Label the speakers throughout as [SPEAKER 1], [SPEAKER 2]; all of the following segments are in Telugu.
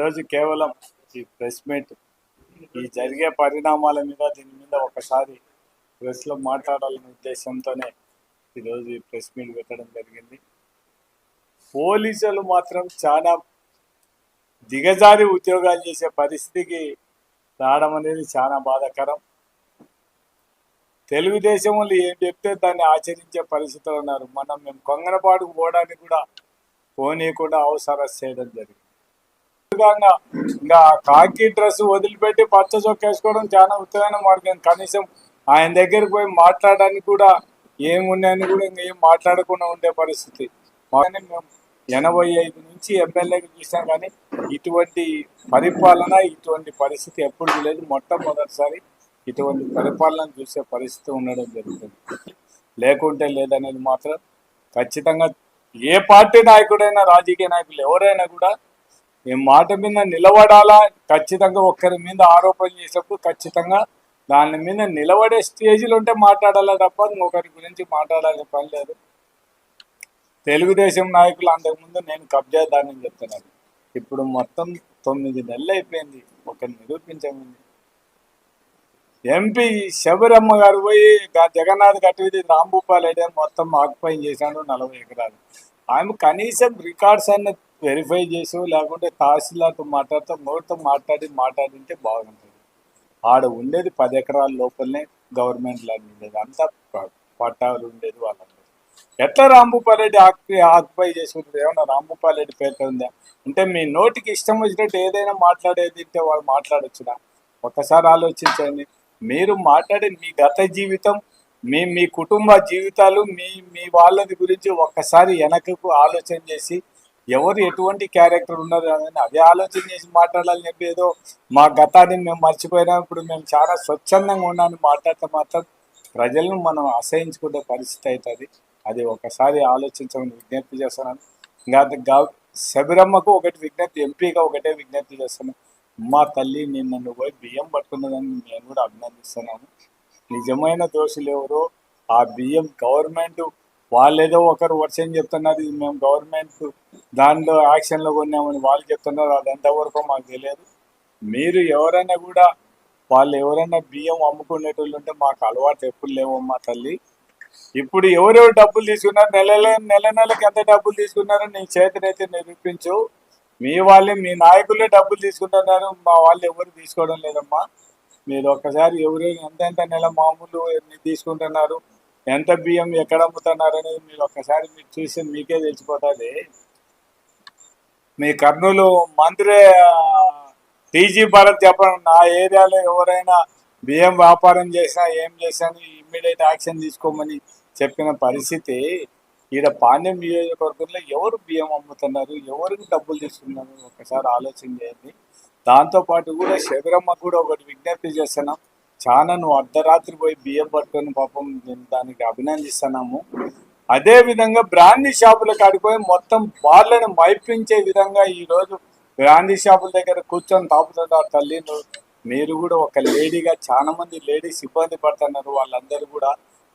[SPEAKER 1] ఈరోజు కేవలం ఈ ప్రెస్ మీట్ ఈ జరిగే పరిణామాల మీద దీని మీద ఒకసారి ప్రెస్లో మాట్లాడాలనే ఉద్దేశంతోనే ఈరోజు ఈ ప్రెస్ మీట్ పెట్టడం జరిగింది. పోలీసులు మాత్రం చాలా దిగజారి ఉద్యోగాలు చేసే పరిస్థితికి రావడం అనేది చాలా బాధాకరం. తెలుగుదేశం వాళ్ళు ఏం చెప్తే దాన్ని ఆచరించే పరిస్థితులు ఉన్నారు. మనం మేము కొంగనపాటుకు పోవడానికి కూడా పోనీయకుండా అవసరం చేయడం జరిగింది. విధంగా ఇంకా కాకి డ్రెస్ వదిలిపెట్టి పచ్చ చొక్క వేసుకోవడం చాలా ఉత్తమైన మార్గం. కనీసం ఆయన దగ్గరికి పోయి మాట్లాడడానికి కూడా ఏమున్నాయని కూడా ఇంకా ఏం మాట్లాడకుండా ఉండే పరిస్థితి. మేము ఎనభై ఐదు నుంచి ఎమ్మెల్యేకి చూసాం కానీ ఇటువంటి పరిపాలన ఇటువంటి పరిస్థితి ఎప్పుడు లేదు. మొట్టమొదటిసారి ఇటువంటి పరిపాలన చూసే పరిస్థితి ఉండడం జరుగుతుంది. లేకుంటే లేదనేది మాత్రం ఖచ్చితంగా ఏ పార్టీ నాయకుడైనా రాజకీయ నాయకులు ఎవరైనా కూడా ఈ మాట మీద నిలబడాలా? ఖచ్చితంగా ఒక్కరి మీద ఆరోపణ చేసేప్పుడు ఖచ్చితంగా దాని మీద నిలబడే స్టేజ్లో ఉంటే మాట్లాడాలా తప్ప ఇంకొకరి గురించి మాట్లాడాల్సిన పని లేదు. తెలుగుదేశం నాయకులు అంతకుముందు నేను కబ్జాదానని చెప్తున్నాను. ఇప్పుడు మొత్తం తొమ్మిది నెలలు అయిపోయింది. ఒకరిని నిరూపించమంది ఎంపీ శబరమ్మ గారు పోయి జగన్నాథ్ గట్టిది రాంభూపాల్ అయితే మొత్తం ఆక్యుపై చేశాడు నలభై ఎకరాలు. ఆమె కనీసం రికార్డ్స్ అన్న వెరిఫై చేసి లేకుంటే తహసీల్దార్తో మాట్లాడుతూ నోటితో మాట్లాడి మాట్లాడింటే బాగుంటుంది. ఆడ ఉండేది పది ఎకరాల లోపలనే గవర్నమెంట్ ల్యాండ్ ఉండేది. అంతా ప- పట్టాలు ఉండేది వాళ్ళందరూ. ఎట్లా రాంభూపాల్ రెడ్డి ఆక్యుపై ఆక్యుపై చేసుకుంటుంది ఏమన్నా రాంభూపాల్ పేరు ఉందా? అంటే మీ నోటికి ఇష్టం వచ్చినట్టు ఏదైనా మాట్లాడేది ఉంటే వాళ్ళు మాట్లాడొచ్చునా ఒకసారి ఆలోచించండి. మీరు మాట్లాడే మీ గత జీవితం మీ మీ కుటుంబ జీవితాలు మీ మీ వాళ్ళది గురించి ఒక్కసారి వెనకకు ఆలోచన చేసి ఎవరు ఎటువంటి క్యారెక్టర్ ఉన్నారు అని అదే ఆలోచన చేసి మాట్లాడాలని చెప్పి ఏదో మా గతాన్ని మేము మర్చిపోయినా ఇప్పుడు మేము చాలా స్వచ్ఛందంగా ఉన్నామని మాట్లాడితే మాత్రం ప్రజలను మనం అసహించుకునే పరిస్థితి అవుతుంది. అది ఒకసారి ఆలోచించమని విజ్ఞప్తి చేస్తున్నాను. ఇంకా గా- శబరమ్మకు ఒకటి విజ్ఞప్తి ఎంపీగా ఒకటే విజ్ఞప్తి చేస్తున్నాను. మా తల్లి నేను నన్ను పోయి బియ్యం పట్టుకున్నదని నేను కూడా అభినందిస్తున్నాను. నిజమైన దోషులు ఎవరో ఆ బియ్యం గవర్నమెంట్ వాళ్ళు ఏదో ఒకరు వర్షం చెప్తున్నారు ఇది మేము గవర్నమెంట్ దానిలో యాక్షన్లో కొన్నామని వాళ్ళు చెప్తున్నారు అది ఎంతవరకు మాకు తెలియదు. మీరు ఎవరైనా కూడా వాళ్ళు ఎవరైనా బియ్యం అమ్ముకునేటోళ్ళు ఉంటే మాకు అలవాటు ఎప్పుడు లేవమ్మా తల్లి. ఇప్పుడు ఎవరెవరు డబ్బులు తీసుకున్నారు నెల నెల నెలకి ఎంత డబ్బులు తీసుకున్నారో నీ చేతనైతే నిరూపించు. మీ వాళ్ళే మీ నాయకులే డబ్బులు తీసుకుంటున్నారు మా వాళ్ళు ఎవరు తీసుకోవడం లేదమ్మా. మీరు ఒక్కసారి ఎవరు ఎంత ఎంత నెల మామూలు ఎన్ని తీసుకుంటున్నారు ఎంత బియ్యం ఎక్కడ అమ్ముతున్నారు అనేది మీరు ఒక్కసారి మీరు చూసి మీకే తెలిసిపోతుంది. మీ కర్నూలు మంత్రి టీజీ భారత్ చెప్పండి. నా ఏరియాలో ఎవరైనా బియ్యం వ్యాపారం చేసినా ఏం చేసినా ఇమ్మీడియట్ యాక్షన్ తీసుకోమని చెప్పిన పరిస్థితి. ఈడ పాండ్యం నియోజకవర్గంలో ఎవరు బియ్యం అమ్ముతున్నారు? ఎవరికి డబ్బులు తీసుకున్నారు? ఒకసారి ఆలోచన చేయండి. దాంతోపాటు కూడా శబరమ్మ కూడా ఒకటి విజ్ఞప్తి చేస్తున్నాం. చాలా నువ్వు అర్ధరాత్రి పోయి బియ్యం పట్టుకొని పాపం నేను దానికి అభినందిస్తున్నాము. అదే విధంగా బ్రాండీ షాపుల కాడిపోయి మొత్తం వాళ్ళని మైపించే విధంగా ఈ రోజు బ్రాండీ షాపుల దగ్గర కూర్చొని తాపుతున్నారు తల్లి మీరు కూడా ఒక లేడీగా చాలా మంది లేడీస్ ఇబ్బంది పడుతున్నారు. వాళ్ళందరూ కూడా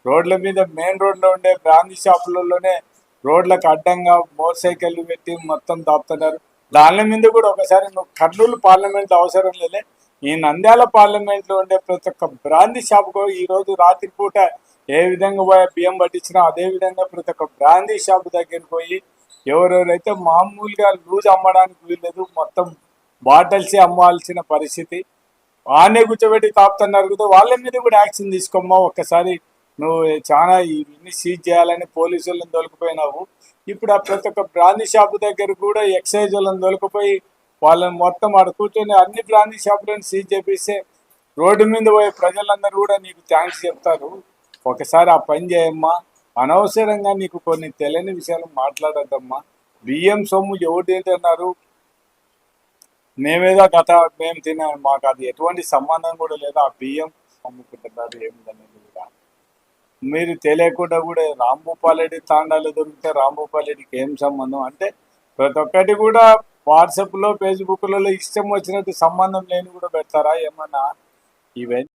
[SPEAKER 1] రోడ్ల మీద మెయిన్ రోడ్లో ఉండే బ్రాండీ షాపులలోనే రోడ్లకు అడ్డంగా మోటార్ సైకిళ్ళు పెట్టి మొత్తం దాపుతున్నారు దాని మీద కూడా ఒకసారి నువ్వు కర్నూలు పార్లమెంట్ అవసరం లేదే. ఈ నంద్యాల పార్లమెంట్లో ఉండే ప్రతి ఒక్క బ్రాందీ షాప్ ఈరోజు ఈ రోజు రాత్రి పూట ఏ విధంగా పోయి బియ్యం పట్టించినా అదే విధంగా ప్రతి ఒక్క బ్రాందీ షాప్ దగ్గరికి పోయి ఎవరెవరైతే మామూలుగా లూజ్ అమ్మడానికి వీల్లేదు మొత్తం బాటిల్సే అమ్మాల్సిన పరిస్థితి. ఆనే కూర్చోబెట్టి తాపుతున్నారు కదా వాళ్ళ మీద కూడా యాక్షన్ తీసుకోమ్మా ఒక్కసారి నువ్వు చాలా ఇవన్నీ సీజ్ చేయాలని పోలీసు వాళ్ళని దొరికిపోయినావు ఇప్పుడు ఆ ప్రతి ఒక్క బ్రాందీ షాప్ దగ్గర కూడా ఎక్సైజ్ వాళ్ళని దొరికిపోయి వాళ్ళని మొత్తం ఆడ కూర్చొని అన్ని బ్రాందీ షాపులను సీజ్ చేపిస్తే రోడ్డు మీద పోయే ప్రజలందరూ కూడా నీకు థ్యాంక్స్ చెప్తారు. ఒకసారి ఆ పని చేయమ్మా. అనవసరంగా నీకు కొన్ని తెలియని విషయాలు మాట్లాడద్దమ్మా. బియ్యం సొమ్ము ఎవరు తింటున్నారు మేమేదో గత మేము తిన మాకు అది ఎటువంటి సంబంధం కూడా లేదు. ఆ బియ్యం అమ్ముకుంటున్నారు ఏమిటనేది కూడా. మీరు తెలియకుండా కూడా రాంభూపాల్ రెడ్డి తాండాలు దొరికితే రాంభూపాల్ రెడ్డికి ఏం సంబంధం? అంటే ప్రతి ఒక్కటి కూడా వాట్సాప్లో ఫేస్బుక్లలో ఇష్టం వచ్చినట్టు సంబంధం లేని కూడా పెడతారా? ఏమన్నా? ఇవన్నీ